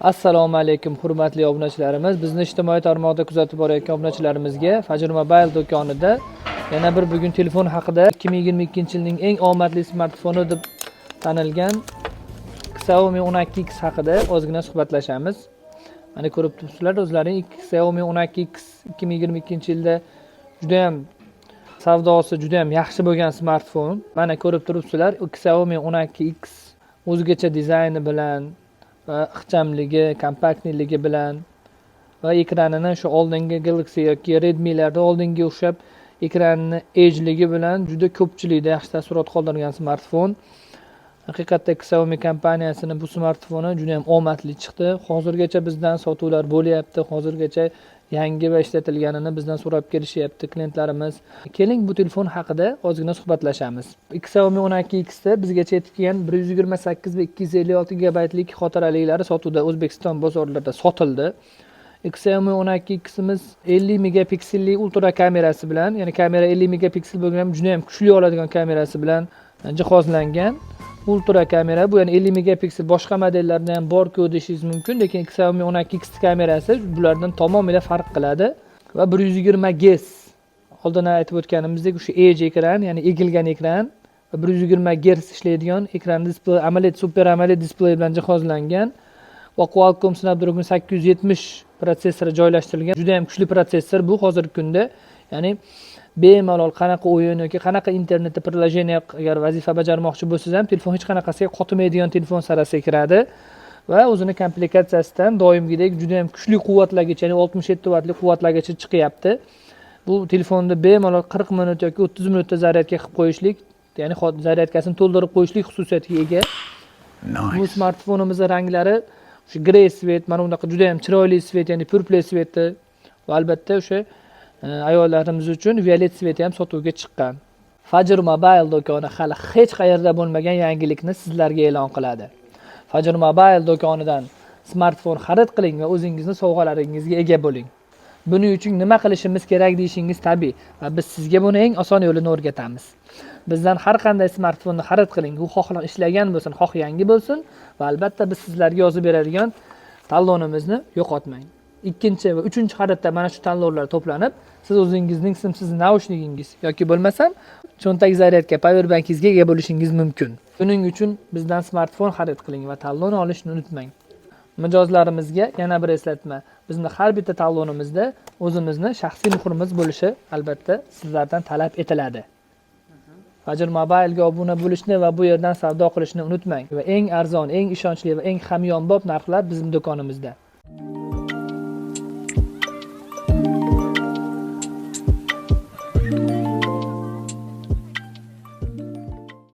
assalomu alaykum hurmatli obunachilarimiz. Bizni ijtimoiy tarmoqda kuzatib borayotgan obunachilarimizga fajr mobile do'konida yana bir bugun telefon haqida 2022 yilning eng omadli smartfoni deb tanilgan xiaomi 12 x haqida ozgina suhbatlashamiz. Mana ko'rib turibsizlar o'zlaring xiaomi 12 x 2022 yilda judayam savdosi judayam yaxshi bo'lgan smartfon. Mana ko'rib turibsizlar xiaomi 12 x o'zgacha dizayni bilan va ixchamligi kompaktniligi bilan va ekranini shu oldingi galaxy yoki redmilarda oldingi o'xshab ekranini ejligi bilan juda ko'pchilikda yaxshi taassurot qoldirgan smartfon. Haqiqatda xiaomi kompaniyasini bu smartfoni juda yam omadli chiqdi. Hozirgacha bizdan sotuvlar bo'lyapti. Hozirgacha yangi va ishlatilganini bizdan so'rab kelishyapti klientlarimiz. Keling bu telefon haqida ozgina suhbatlashamiz. Xiaomi 12 xda bizgacha yetib kelgan bir yuz yigirma sakkiz va ikki yuz ellik olti gigabaytlik xotiraliklari sotuvda o'zbekiston bozorlarida sotildi. Xiaomi 12 ximiz 50 megapikselli ultra kamerasi bilan ya'ni kamera 50 megapiksel bo'lgan juda yam kuchli oladigan kamerasi bilan jihozlangan ultra kamera bu ya'ni 50 megapiksel boshqa modellarda ham borku deyishingiz mumkin lekin xiaomi 12 x kamerasi bulardan tamomila farq qiladi. Va 120 gs oldin aytib o'tganimizdek o'sha edge ekran ya'ni egilgan ekran va 120 gerts ishlaydigan ekran displey AMOLED super AMOLED displey bilan jihozlangan va Qualcomm Snapdragon 870 protsessori joylashtirilgan. Juda yam kuchli protsessor bu hozirgi kunda ya'ni bemalol qanaqa o'yin yoki qanaqa internetda приложение agar vazifa bajarmoqchi bo'lsangiz ham telefon hech qanaqasiga qotimaydigan telefon sarasiga kiradi va o'zini komplektatsiyasidan doimgidek juda yam kuchli quvvatlargacha ya'ni oltmish yetti vatli quvvatlargacha chiqyapti. Bu telefonni bemalol qirq minut yoki o'ttiz minutda zaryadka qilib qo'yishlik ya'ni zaryadkasini to'ldirib qo'yishlik xususiyatiga ega. Bu smartfonimizni ranglari o'sha grey svet mana bunaqa juda yam chiroyli svet ya'ni purple sveti va albatta o'sha ayollarimiz uchun violet sveti ham sotuvga chiqqan. Fajr mobile do'koni hali hech qayerda bo'lmagan yangilikni sizlarga e'lon qiladi. Fajr mobile do'konidan smartfon xarid qiling va o'zingizni sovg'alaringizga ega bo'ling. Buning uchun nima qilishimiz kerak deyishingiz tabiiy va biz sizga buni eng oson yo'lini o'rgatamiz. Bizdan har qanday smartfonni xarid qiling u xoh ishlagan bo'lsin xoh yangi bo'lsin va albatta biz sizlarga yozib beradigan talonimizni yo'qotmang. Ikkinchi va uchinchi xaridda mana shu tanlovlar to'planib siz o'zingizning simsiz naushnigingiz yoki bo'lmasam cho'ntak zaryadka powerbankingizga ega bo'lishingiz mumkin. Buning uchun bizdan smartfon xarid qiling va tanlovni olishni unutmang. Mijozlarimizga yana bir eslatma. Bizni har bitta tanlovimizda o'zimizni shaxsiy muhrimiz bo'lishi albatta sizlardan talab etiladi. Fajr mobilga obuna bo'lishni va bu yerdan savdo qilishni unutmang. Va eng arzon eng ishonchli va eng hamyonbop narxlar bizning do'konimizda.